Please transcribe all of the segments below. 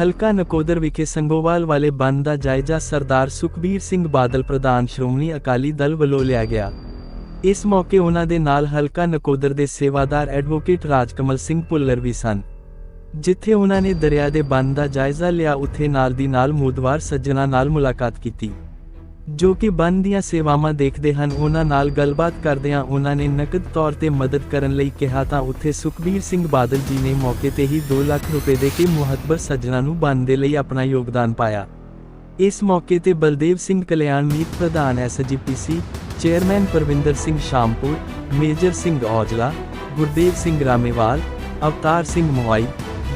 ਹਲਕਾ ਨਕੋਦਰ ਵਿਖੇ ਸੰਗੋਵਾਲ ਵਾਲੇ ਬੰਦ ਦਾ ਜਾਇਜ਼ਾ ਸਰਦਾਰ ਸੁਖਬੀਰ ਸਿੰਘ ਬਾਦਲ, ਪ੍ਰਧਾਨ ਸ਼੍ਰੋਮਣੀ ਅਕਾਲੀ ਦਲ ਵੱਲੋਂ ਲਿਆ ਗਿਆ। ਇਸ ਮੌਕੇ ਉਹਨਾਂ ਦੇ ਨਾਲ ਹਲਕਾ ਨਕੋਦਰ ਦੇ ਸੇਵਾਦਾਰ ਐਡਵੋਕੇਟ ਰਾਜਕਮਲ ਸਿੰਘ ਭੁੱਲਰ ਵੀ ਸਨ। ਜਿੱਥੇ ਉਹਨਾਂ ਨੇ ਦਰਿਆ ਦੇ ਬੰਦ ਦਾ ਜਾਇਜ਼ਾ ਲਿਆ, ਉੱਥੇ ਨਾਲ ਦੀ ਨਾਲ ਮੂਦਵਾਰ ਸੱਜਣਾ ਨਾਲ ਮੁਲਾਕਾਤ ਕੀਤੀ। ਜੋ ਕਿ ਬੰਦ ਦੀਆਂ ਸੇਵਾਵਾਂ ਦੇਖਦੇ ਹਨ। ਉਹਨਾਂ ਨਾਲ ਗੱਲਬਾਤ ਕਰਦਿਆਂ ਉਹਨਾਂ ਨੇ ਨਕਦ ਤੌਰ ਤੇ ਮਦਦ ਕਰਨ ਲਈ ਕਿਹਾ ਤਾਂ ਉੱਥੇ ਸੁਖਬੀਰ ਸਿੰਘ ਬਾਦਲ ਜੀ ਨੇ ਮੌਕੇ ਤੇ ਹੀ 2 ਲੱਖ ਰੁਪਏ ਦੇ ਕੇ ਮੁਹੱਤਬਰ ਸੱਜਣਾ ਨੂੰ ਬੰਦ ਦੇ ਲਈ ਆਪਣਾ ਯੋਗਦਾਨ ਪਾਇਆ। ਇਸ ਮੌਕੇ ਤੇ ਬਲਦੇਵ ਸਿੰਘ ਕਲਿਆਣ ਮੀਤ ਪ੍ਰਧਾਨ ਐਸਜੀਪੀਸੀ ਚੇਅਰਮੈਨ ਪਰਵਿੰਦਰ ਸਿੰਘ ਸ਼ਾਮਪੁਰ, ਮੇਜਰ ਸਿੰਘ ਔਜਲਾ, ਗੁਰਦੇਵ ਸਿੰਘ ਰਾਮੇਵਾਲ, ਅਵਤਾਰ ਸਿੰਘ ਮੋਹਾਈ,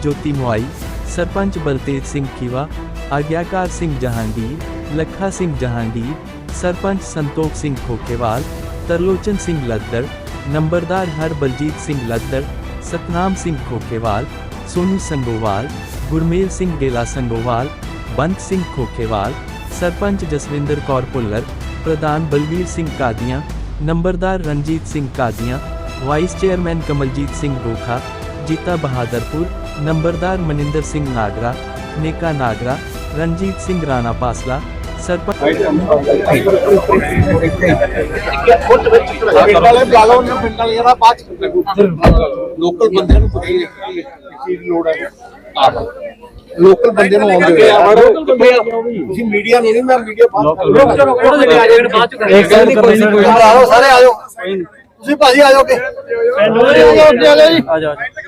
ਜੋਤੀ ਮੋਹਾਈ, ਸਰਪੰਚ ਬਲਤੇਜ ਸਿੰਘ ਖੀਵਾ, ਆਗਿਆਕਾਰ ਸਿੰਘ ਜਹਾਂਗੀਰ ਲੱਖਾ ਸਿੰਘ ਜਹਾਂਗੀਰ ਸਰਪੰਚ ਸੰਤੋਖ ਸਿੰਘ ਖੋਖੇਵਾਲ ਤਰਲੋਚਨ ਸਿੰਘ ਲੱਦੜ ਨੰਬਰਦਾਰ ਹਰ ਬਲਜੀਤ ਸਿੰਘ ਲੱਦੜ ਸਤਨਾਮ ਸਿੰਘ ਖੋਖੇਵਾਲ ਸੋਨੂ ਸੰਗੋਵਾਲ ਗੁਰਮੇਲ ਸਿੰਘ ਗੇਲਾ ਸੰਗੋਵਾਲ ਬੰਤ ਸਿੰਘ ਖੋਖੇਵਾਲ ਸਰਪੰਚ ਜਸਵਿੰਦਰ ਕੌਰ ਭੁੱਲਰ ਪ੍ਰਧਾਨ ਬਲਵੀਰ ਸਿੰਘ ਕਾਦੀਆਂ ਨੰਬਰਦਾਰ ਰਣਜੀਤ ਸਿੰਘ ਕਾਦੀਆਂ ਵਾਈਸ ਚੇਅਰਮੈਨ ਕਮਲਜੀਤ ਸਿੰਘ ਗੋਖਾ ਜੀਤਾ ਬਹਾਦਰਪੁਰ ਨੰਬਰਦਾਰ ਮਨਿੰਦਰ ਸਿੰਘ ਨਾਗਰਾ ਨੇਕਾ ਨਾਗਰਾ ਰਣਜੀਤ ਸਿੰਘ ਰਾਣਾ ਲੋਕਲ ਬੰਦੇ ਨੂੰ ਪੁੱਛੀ ਕੀ ਲੋੜ ਹੈ। ਲੋਕਲ ਬੰਦੇ ਨੂੰ ਆਉਂਦੇ ਤੁਸੀਂ ਮੀਡੀਆ ਨਹੀਂ ਮੈਂ ਚ ਇੱਕ ਗੱਲ ਕੋਈ ਨਹੀਂ ਕੋਈ ਆ ਜਾਓ ਸਾਰੇ ਆ ਜਾਓ। ਤੁਸੀਂ ਭਾਜੀ ਆ ਜਾਓਗੇ। ਆ ਜਾਓ ਤੁਸੀਂ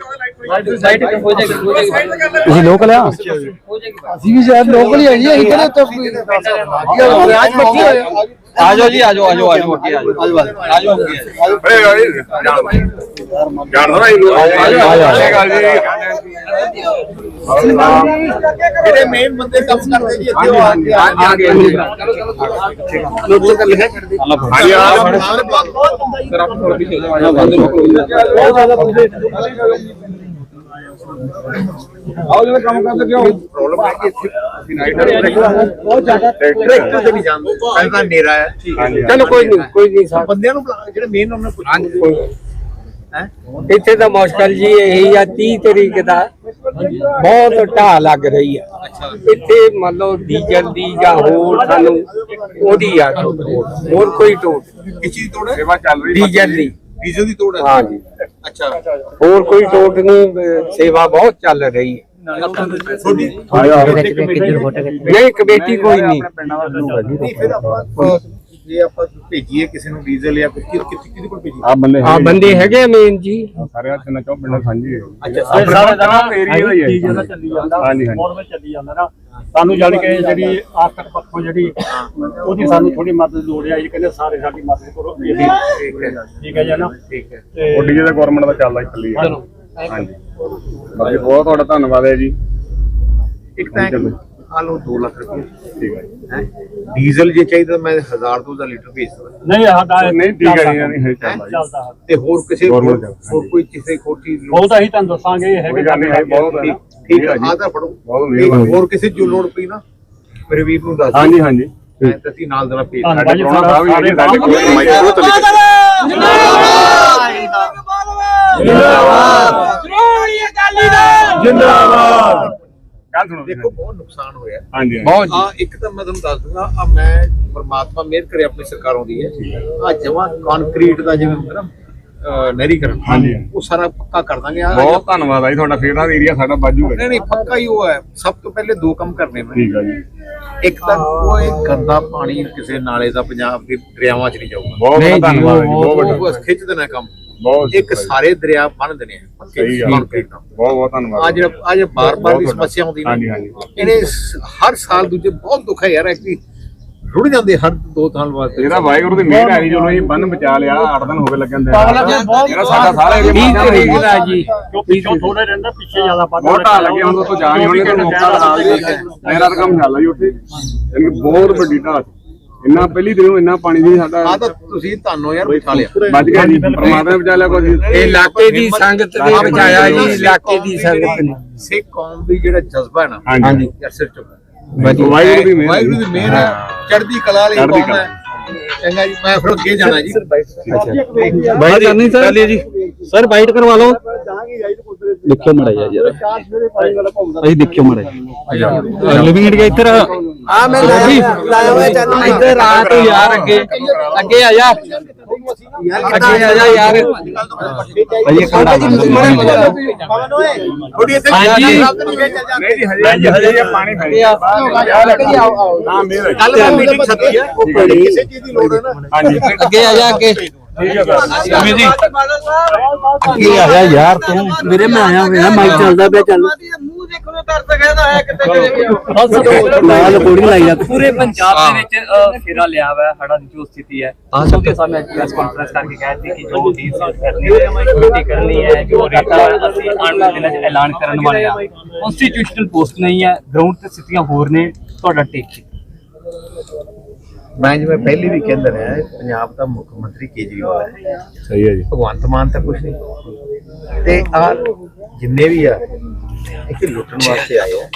ਲੋਕਲ ਆ ਅਸੀਂ ਵੀ ਸ਼ਾਇਦ ਲੋਕਲ ਹੀ ਹੈ ਜੀ ਅਸੀਂ ਕਿਹੜੇ ਉੱਤੇ ਵਿਆਜ ਬੱਚੀ ਹੋਏ ਆ ਜਾਓ ਜੀ ਆ ਜਾਓ ਆ ਜਾਓ ਆ ਜਾਓ ਅੱਗੇ ਆ ਜਾਓ ਆ ਜਾਓ ਅੱਗੇ ਜਿਹੜੇ ਮੇਨ ਬੰਦੇ ਕੰਮ ਕਰਦੇ ਜੀ ਇੱਥੇ ਉਹ ਆ ਕੇ ਆ ਗਏ ਲੋਕਲ ਕਰ ਲਿਖਿਆ ਕਰਦੇ ਆਓ ਜਿਹੜਾ ਕੰਮ ਕਰਦੇ ਕਿਉਂ? ਪ੍ਰੋਬਲਮ ਹੈ ਕਿ ਇੱਥੇ ਬਹੁਤ ਜ਼ਿਆਦਾ ਟਰੈਕਟਰ ਤੇ ਨਹੀਂ ਜਾਂਦੇ। ਪਹਿਲਾਂ ਤਾਂ ਨੇਰਾ ਹੈ। ਚਲੋ ਕੋਈ ਨਹੀਂ ਕੋਈ ਨਹੀਂ ਸਾਹਿਬ ਬੰਦਿਆਂ ਨੂੰ ਬੁਲਾ- ਜਿਹੜੇ ਮੇਨ ਉਹਨਾਂ ਨੂੰ ਪੁੱਛੋ। ਹੈ? ਇੱਥੇ ਤਾਂ ਮੁਸ਼ਕਲ ਜੀ ਇਹੀ ਆ 30 ਤਰੀਕ ਦਾ। ਬਹੁਤ ਢਾਹ ਲੱਗ ਰਹੀ ਆ। ਇੱਥੇ ਮੰਨ ਲਓ ਡੀਜ਼ਲ ਦੀ ਜਾਂ ਹੋਰ ਸਾਨੂੰ ਉਹਦੀ ਆ ਟੋਟ ਹੋਰ ਕੋਈ ਟੋਟ। ਕਿਸ ਚੀਜ਼ ਤੋੜ? ਹੈ ਸੇਵਾ ਚੱਲ ਰਹੀ ਡੀਜ਼ਲ ਦੀ। ਡੀਜ਼ਲ ਦੀ ਤੋੜ ਹੈ? ਹਾਂ ਜੀ ਅੱਛਾ। ਹੋਰ ਕੋਈ ਟੋਟ ਨਹੀਂ ਅਹ ਸੇਵਾ ਬਹੁਤ ਚੱਲ ਰਹੀ ਹੈ। ਤੁਹਾਡੀ ਨਹੀਂ ਕਮੇਟੀ ਕੋਈ ਨਹੀਂ। ਨਹੀਂ ਫਿਰ ਆਪਾਂ ਅਹ, ਜੇ ਆਪਾਂ ਭੇਜੀਏ ਕਿਸੇ ਨੂੰ ਡੀਜ਼ਲ ਜਾਂ ਕੁਝ ਕਿੱਥੇ ਕਿਹਦੇ ਕੋਲ ਭੇਜੀਏ? ਆ ਬੰਦੇ ਹਾਂ ਬੰਦੇ ਹੈਗੇ ਮੇਨ ਜੀ। ਸਾਰੇ ਆ ਤਿੰਨ ਚੌ ਪਿੰਡਾਂ ਸਾਂਝੀ ਹੈ ਅੱਛਾ ਸਾਰੇ ਦਾ ਏਰੀਆ ਹੀ ਹੈ ਡੀਜ਼ਲ ਦਾ ਚੱਲੀ ਜਾਂਦਾ ਹਾਂਜੀ ਹਾਂਜੀ। ਬਹੁਤ ਵਿੱਚ ਚੱਲੀ ਜਾਂਦਾ ਨਾ। ਸਾਨੂੰ ਜਾਣ ਕੇ ਜਿਹੜੀ ਆਰਥਿਕ ਪੱਖੋਂ ਜਿਹੜੀ ਉਹਦੀ ਸਾਨੂੰ ਥੋੜੀ ਮਦਦ ਦੀ ਲੋੜ ਹੈ ਜੀ ਕਹਿੰਦੇ ਸਾਰੇ ਸਾਡੀ ਮਦਦ ਕਰੋ ਠੀਕ ਹੈ। ਠੀਕ ਹੈ ਜੀ ਨਾ? ਠੀਕ ਹੈ। ਤੇ ਉਹ ਡੀਜੇ ਦਾ ਗਵਰਨਮੈਂਟ ਦਾ ਚੱਲਦਾ ਹੀ ਚੱਲੀ ਹੈ ਹਾਂਜੀ। ਬਾਕੀ ਬਹੁਤ ਤੁਹਾਡਾ ਧੰਨਵਾਦ ਹੈ ਜੀ। ਇੱਕ ਤਾਂ ਆ ਲਓ 2 ਲੱਖ ਰੁਪਏ ਠੀਕ ਹੈ ਹੈ? ਡੀਜ਼ਲ ਜੇ ਚਾਹੀਦਾ ਮੈਂ 1000 ਤੋਂ ਦਾ ਲੀਟਰ ਭੇਜ ਸਕਦਾ। ਨਹੀਂ ਸਾਡਾ ਨਹੀਂ ਠੀਕ ਹੈ ਨਹੀਂ ਚੱਲਦਾ ਜੀ। ਚੱਲਦਾ ਹੈ। ਤੇ ਹੋਰ ਕਿਸੇ Government ਦਾ, ਹੋਰ ਕੋਈ ਕਿਸੇ ਖੋਟੀ ਲੋੜ ਬਹੁਤ ਅਸੀਂ ਤੁਹਾਨੂੰ ਦੱਸਾਂਗੇ ਇਹ ਕੋਈ ਹੈਗੇ ਗੱਲ ਨਹੀਂ ਹੈ ਬਹੁਤ ਹੈ ਨਾ। ਠੀਕ ਹੈ ਜੀ। ਆ ਤਾਂ ਫੜੋ। ਬਹੁਤ ਤੇ ਮਿਹਰਬਾਨੀ। ਹੋਰ ਕਿਸੇ ਜੋ ਲੋੜ ਪਈ ਨਾ ਮੇਰੇ ਵੀਰ ਨੂੰ ਦੱਸ ਦਿਓ। ਹਾਂਜੀ ਹਾਂਜੀ। ਮੈਂ ਤਾਂ ਅਸੀਂ ਨਾਲ ਦੇਣਾ ਭੇਜ ਧੰਨਵਾਦ ਸਾਡੇ ਜੀ, ਪ੍ਰੋਣਾ ਸਾਹਿਬ ਵੀ ਸਾਡੇ ਕੋਲ ਮਾਈਕਰੋ ਤੋਂ ਲਿਖ ਜਿੰਦਾਬਾਦ! ਗੱਲ ਸੁਣੋ ਦੇਖੋ ਬਹੁਤ ਨੁਕਸਾਨ ਹੋਇਆ। ਹਾਂਜੀ ਹਾਂਜੀ। ਬਹੁਤ ਆ ਇੱਕ ਤਾਂ ਮੈਂ ਤੁਹਾਨੂੰ ਦੱਸ ਦੂੰਗਾ ਆ ਮੈਂ ਪਰਮਾਤਮਾ ਮਿਹਰ ਕਰੇ ਆਪਣੀ ਸਰਕਾਰਾਂ ਦੀ ਹੈ। ਆ ਜਮਾ ਕੰਕਰੀਟ ਦਾ ਜਿਵੇਂ ਹੁੰਦਾ ਨਾ ਅਹ ਨਹਿਰੀਕਰਨ ਹਾਂਜੀ। ਉਹ ਸਾਰਾ ਪੱਕਾ ਕਰ ਦਾਂਗੇ। ਆ ਬਹੁਤ ਧੰਨਵਾਦ ਹੈ ਜੀ ਤੁਹਾਡਾ ਫੇਰ ਦਾ ਏਰੀਆ ਸਾਡਾ ਬਾਜੂ ਹੈ। ਨਹੀਂ ਨਹੀਂ ਪੱਕਾ ਹੀ ਉਹ ਹੈ। ਸਭ ਤੋਂ ਪਹਿਲੇ ਦੋ ਕੰਮ ਕਰਨੇ ਮੈਂ। ਠੀਕ ਹੈ ਜੀ। ਇੱਕ ਤਾਂ ਉਹ ਇਹ ਗੰਦਾ ਪਾਣੀ ਕਿਸੇ ਨਾਲੇ ਦਾ ਪੰਜਾਬ ਦੇ ਦਰਿਆਵਾਂ 'ਚ ਨਹੀਂ ਜਾਊਗਾ। ਬਹੁਤ ਧੰਨਵਾਦ ਜੀ ਬਹੁਤ ਵੱਡਾ। ਖਿੱਚ ਦੇਣਾ ਕੰਮ। ਬਹੁਤ ਇੱਕ ਸਾਰੇ ਦਰਿਆ ਬੰਨ ਦੇਣੇ ਆ। ਪੱਕੇ ਸਹੀ ਗੱਲ ਕੰਕਰੀਟ ਨਾਲ ਬਹੁਤ ਬਹੁਤ ਧੰਨਵਾਦ। ਆ ਜਿਹੜਾ ਆ ਜਿਹੜਾ ਬਾਰ-ਬਾਰ ਦੀ। ਸਮੱਸਿਆ ਆਉਂਦੀ ਨਾ। ਹਾਂਜੀ, ਹਾਂਜੀ। ਇਹਨੇ ਹਰ ਸਾਲ ਦੂਜੇ ਬਹੁਤ ਦੁੱਖ ਹੈ ਯਾਰ ਕਿ ਰੁੜ ਜਾਂਦੇ ਹਰ ਦੋ ਸਾਲ ਬਾਅਦ ਇਹਦਾ ਵਾਹਿਗੁਰੂ ਦੀ ਮਿਹਰ ਹੈ ਜੀ ਚਲੋ ਇਹ ਬੰਨ ਬਚਾ ਲਿਆ 8 ਦਿਨ ਹੋ ਗਏ ਲੱਗਣ ਦੇ। ਜਿਹੜਾ ਸਾਡਾ ਸਾਰਾ ਏਰੀਆ 30 ਤਰੀਕ ਦਾ ਜੀ ਜੋ। ਪਿੱਛੋਂ ਥੋੜੇ ਰਹਿੰਦਾ ਪਿੱਛੇ ਜ਼ਿਆਦਾ ਵੱਧ ਬਹੁਤ ਲੱਗੇ ਹੁਣ ਤੋਂ ਜਾ ਨਹੀਂ ਹੋਣੀ ਤੇ ਮੌਕਾ ਨਾਲ ਦੇ ਮੇਰਾ ਤਾਂ ਕੰਮ ਚੱਲਦਾ ਜੀ ਉੱਥੇ। ਯਾਨੀ ਬਹੁਤ ਵੱਡੀ ਢਾਹ। ਇੰਨਾ ਪਹਿਲੀ ਦਿਨੋਂ ਇੰਨਾ ਪਾਣੀ ਦੀ ਸਾਡਾ ਆ ਤਾਂ ਤੁਸੀਂ ਤੁਹਾਨੂੰ ਯਾਰ ਬਿਠਾ ਲਿਆ। ਬਚ ਗਿਆ ਜੀ ਪਰਮਾਤਮਾ ਨੇ ਬਚਾ ਲਿਆ ਕੁਝ ਇਹ ਇਲਾਕੇ ਦੀ ਸੰਗਤ ਨੇ ਬਚਾਇਆ ਜੀ ਇਲਾਕੇ ਦੀ ਸੰਗਤ ਨੇ। ਸਿੱਖ ਕੌਮ ਦੀ ਜਿਹੜਾ ਜਜ਼ਬਾ ਹੈ ਨਾ ਹਾਂਜੀ। ਯਾਰ ਸਿਰ ਚੁੱਕ। ਵਾਹਿਗੁਰੂ ਦੀ ਮਿਹਰ ਵਾਹਿਗੁਰੂ ਦੀ ਮਿਹਰ ਹੈ। ਚੜ੍ਹਦੀ ਕਲਾ ਵਾਲੀ ਕੌਮ ਹੈ। ਚੰਗਾ ਜੀ ਮੈਂ ਫਿਰ ਅੱਗੇ ਜਾਣਾ ਜੀ। ਬਾਈਟ ਕਰਨੀ ਸਰ ਜੀ ਸਰ ਬਾਈਟ ਕਰਵਾ ਲਓ। ਦੇਖਿਓ ਮੜਾ ਯਾਰ ਅਸੀਂ ਦੇਖਿਓ ਮੜਾ ਲਿਵਿੰਗ ਏਰੀਆ ਇੱਧਰ। ਆ ਮੈਂ ਲਾਇਆ ਹੋਇਆ ਚੱਲ ਇੱਧਰ ਆ ਤੂੰ ਯਾਰ ਅੱਗੇ ਅੱਗੇ ਆ ਜਾ। ਅੱਗੇ ਆ ਜਾ ਯਾਰ। ਭਾਈ ਇਹ ਖੜਾ ਥੋੜੀ ਇੱਥੇ ਹਾਂਜੀ। ਨਹੀਂ ਜੀ ਹਜੇ ਹਜੇ ਪਾਣੀ ਪੈ ਗਿਆ ਨਾ ਮੇਰਾ ਕੱਲ ਮੈਂ ਮੀਟਿੰਗ ਸੱਦੀ ਹੈ ਕਿਸੇ ਚੀਜ਼ ਦੀ ਲੋੜ ਹੈ ਨਾ। ਹਾਂਜੀ। ਅੱਗੇ ਆ ਜਾ ਅੱਗੇ। ਠੀਕ ਹੈ ਸਰ ਜਿਵੇਂ ਜੀ। ਕੀ ਆ ਜਾ ਯਾਰ ਤੂੰ। ਮੇਰੇ ਮੈਂ ਆਇਆ ਹੋਇਆ ਮਾਈਕ ਚੱਲਦਾ ਪਿਆ ਚੱਲ। ਨਾ ਦਰਦ ਕਹਿੰਦਾ ਹੈ ਕਿਤੇ ਨਾਲ ਰਿਕਾਰਡਿੰਗ ਲਾਈ ਜਾ ਪੂਰੇ ਪੰਜਾਬ ਦੇ ਵਿੱਚ ਅ, ਫੇਰਾ ਲਿਆ ਹੋਇਆ ਹੈ ਹੜਾ ਦੀ ਜੋ ਸਥਿਤੀ ਹੈ। ਉਹਦੇ ਸਾਹਮਣੇ ਪ੍ਰੈਸ ਕਾਨਫਰੰਸ ਕਰਕੇ ਕਹਿ ਦਿੱਤੀ ਕਿ ਜੋ ਵੀ ਸੇਲ ਕਰਨੀ ਹੈ ਕਮੇਟੀ ਕਰਨੀ ਹੈ ਜੋ ਰੇਟਾ ਅਸੀਂ ਆਉਣ ਵਾਲੇ ਦਿਨਾਂ 'ਚ ਐਲਾਨ ਕਰਨ ਵਾਲੇ ਆ ਕਨਸਟੀਟਿਊਸ਼ਨਲ ਪੋਸਟ ਨਹੀਂ ਹੈ ਗਰਾਊਂਡ ਤੇ ਸਥਿਤੀਆਂ ਹੋਰ ਨੇ ਤੁਹਾਡਾ ਟੇਕ ਮੈਂ ਜਿਵੇਂ ਪਹਿਲੀ ਵੀ ਕਹਿੰਦਾ ਰਿਹਾ ਪੰਜਾਬ ਦਾ ਮੁੱਖ ਮੰਤਰੀ ਕੇਜਰੀਵਾਲ ਹੈ। ਸਹੀ ਹੈ ਜੀ। ਭਗਵੰਤ ਮਾਨ ਤਾਂ ਕੁਝ ਨਹੀਂ। ਤੇ ਆ ਜਿੰਨੇ ਵੀ ਆ ਇੱਥੇ ਲੁੱਟਣ ਵਾਸਤੇ ਆਏ ਆ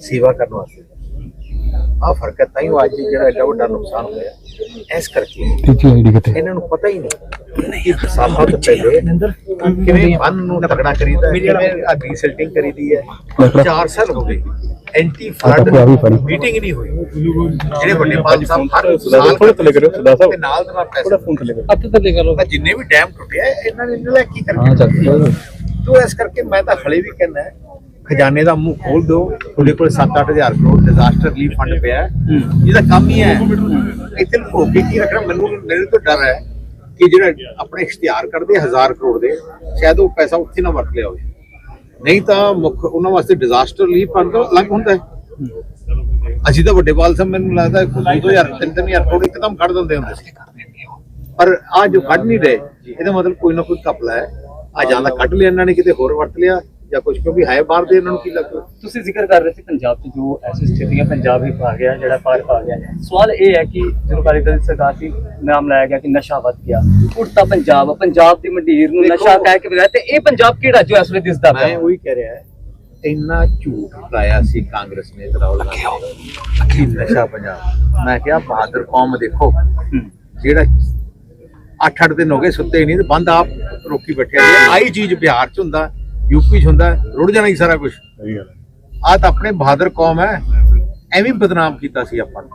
ਸੇਵਾ ਕਰਨ ਵਾਸਤੇ। ਆ ਫ਼ਰਕ ਹੈ ਤਾਂ ਹੀ ਉਹ ਅੱਜ ਜਿਹੜਾ ਐਡਾ ਵੱਡਾ ਨੁਕਸਾਨ ਹੋਇਆ। ਇਸ ਕਰਕੇ ਤੀਜੀ ਆਈਡੀ ਕਿੱਥੇ ਇਹਨਾਂ ਨੂੰ ਪਤਾ ਹੀ ਨਹੀਂ ਕਿ ਸਾਫਾ ਤੋਂ ਪਹਿਲੇ ਕਿਵੇਂ ਬੰਨ ਨੂੰ ਤਗੜਾ ਕਰੀਦਾ ਹੈ, ਕਿਵੇਂ ਆ ਰੀਸੈਟਿੰਗ ਕਰੀਦੀ ਹੈ। 4 ਸਾਲ ਹੋ ਗਏ ਐਂਟੀ ਫੜੀ। ਮੀਟਿੰਗ ਨਹੀਂ ਹੋਈ। ਜਿਹੜੇ ਵੱਡੇ ਬਾਦ ਸਾਹਿਬ ਹਰ ਸਾਲ ਥੋੜਾ ਥੱਲੇ ਕਰੋ, ਸੁਦਾ ਸਾਹਿਬ। ਤੇ ਨਾਲ ਦੇ ਪੈਸੇ। ਫੋਨ ਥੱਲੇ ਕਰੋ। ਹੱਥ ਥੱਲੇ ਕਰ। ਜਿੰਨੇ ਵੀ ਡੈਮ ਟੁੱਟਿਆ ਇਹਨਾਂ ਨੇ ਇਹਨਾਂ ਕੀ ਹਾਂ ਕਰਕੇ ਚੱਲ ਤੋ ਇਸ ਕਰਕੇ ਮੈਂ ਤਾਂ ਹਲੇ ਵੀ ਕਹਿੰਦਾ ਹੈ, ਖਜ਼ਾਨੇ ਦਾ ਮੂੰਹ ਖੋਲ ਦਿਓ। ਤੁਹਾਡੇ ਕੋਲ 7-8000 ਕਰੋੜ ਡਿਜ਼ਾਸਟਰ ਰਿਲੀਫ ਫੰਡ ਪਿਆ ਹੈ। ਇਹਦਾ ਕੰਮ ਹੀ ਹੈ। ਇੱਥੇ ਲੁਕੋ ਕੇ ਕੀ ਰੱਖਣਾ? ਮੈਨੂੰ ਮੇਰੇ ਤੋਂ ਡਰ ਹੈ ਕਿ ਜਿਹੜਾ ਆਪਣੇ ਇਸ਼ਤਿਹਾਰ ਕਰਦੇ 1000 ਕਰੋੜ ਦੇ ਸ਼ਾਇਦ ਉਹ ਪੈਸਾ ਉੱਥੇ ਨਾ ਵਰਤ ਲਿਆ ਹੋਵੇ। ਨਹੀਂ ਤਾਂ ਮੁੱਖ ਉਹਨਾਂ ਵਾਸਤੇ ਡਿਜ਼ਾਸਟਰ ਰਿਲੀਫ ਫੰਡ ਤਾਂ ਅਲੱਗ ਹੁੰਦਾ ਹੈ। ਅਸੀਂ ਤਾਂ ਵੱਡੇ ਬਾਲ ਸਾਹਿਬ ਮੈਨੂੰ ਲੱਗਦਾ 2000 3000 ਕਰੋੜ ਇੱਕਦਮ ਕੱਢ ਦਿੰਦੇ ਹੁੰਦੇ ਸੀ। ਪਰ ਆ ਜੋ ਕੱਢ ਨਹੀਂ ਰਹੇ ਇਹਦਾ ਮਤਲਬ ਕੋਈ ਨਾ ਕੋਈ ਕਪਲਾ ਹੈ। ਆ ਜਾਂ ਤਾਂ ਕੱਢ ਲਿਆ ਇਹਨਾਂ ਨੇ ਕਿਤੇ ਹੋਰ ਵਰਤ ਲਿਆ। ਜਾਂ ਕੁਝ ਕਿਉਂਕਿ ਹੈ ਬਾਹਰ ਦੇ ਇਹਨਾਂ ਨੂੰ ਕੀ ਲੱਗਦਾ? ਤੁਸੀਂ ਜ਼ਿਕਰ ਕਰ ਰਹੇ ਸੀ ਪੰਜਾਬ 'ਚ ਜੋ ਐਸੀ ਸਥਿਤੀਆਂ ਪੰਜਾਬ ਹੀ ਪਾ ਗਿਆ ਜਿਹੜਾ ਪਾਰ ਪਾ ਗਿਆ। ਸਵਾਲ ਇਹ ਹੈ ਕਿ ਜਦੋਂ ਅਕਾਲੀ ਦਲ ਦੀ ਸਰਕਾਰ ਸੀ ਨਾਮ ਲਾਇਆ ਗਿਆ ਕਿ ਨਸ਼ਾ ਵੱਧ ਗਿਆ। ਉੜਤਾ ਪੰਜਾਬ ਪੰਜਾਬ ਦੀ ਮੰਡੀਰ ਨੂੰ ਨਸ਼ਾ ਕਹਿ ਕੇ ਬਗੈਰ ਤੇ ਇਹ ਪੰਜਾਬ ਕਿਹੜਾ ਜੋ ਇਸ ਵੇਲੇ ਦਿਸਦਾ ਮੈਂ ਉਹੀ ਕਹਿ ਰਿਹਾ ਇੰਨਾ ਝੂਠ ਲਾਇਆ ਸੀ ਕਾਂਗਰਸ ਨੇ ਰਾਹੁਲ ਗਾਂਧੀ ਕਿ ਨਸ਼ਾ ਪੰਜਾਬ। ਮੈਂ ਕਿਹਾ ਬਹਾਦਰ ਕੌਮ ਦੇਖੋ ਜਿਹੜਾ 8-8 ਦਿਨ ਹੋ ਗਏ ਸੁੱਤੇ ਨਹੀਂ ਤੇ ਬੰਦ ਆਪ ਰੋਕੀ ਬੈਠੇ ਆ। ਆਈ ਚੀਜ਼ ਬਿਹਾਰ ਚ ਹੁੰਦਾ। ਯੂਪੀ ਚ ਹੁੰਦਾ ਰੁੜ ਜਾਣਾ ਹੀ ਸਾਰਾ ਕੁਝ ਸਹੀ ਗੱਲ ਆ ਤਾਂ ਆਪਣੇ ਬਹਾਦਰ ਕੌਮ ਹੈ ਐਵੇਂ ਬਦਨਾਮ ਕੀਤਾ ਸੀ ਆਪਾਂ ਨੂੰ।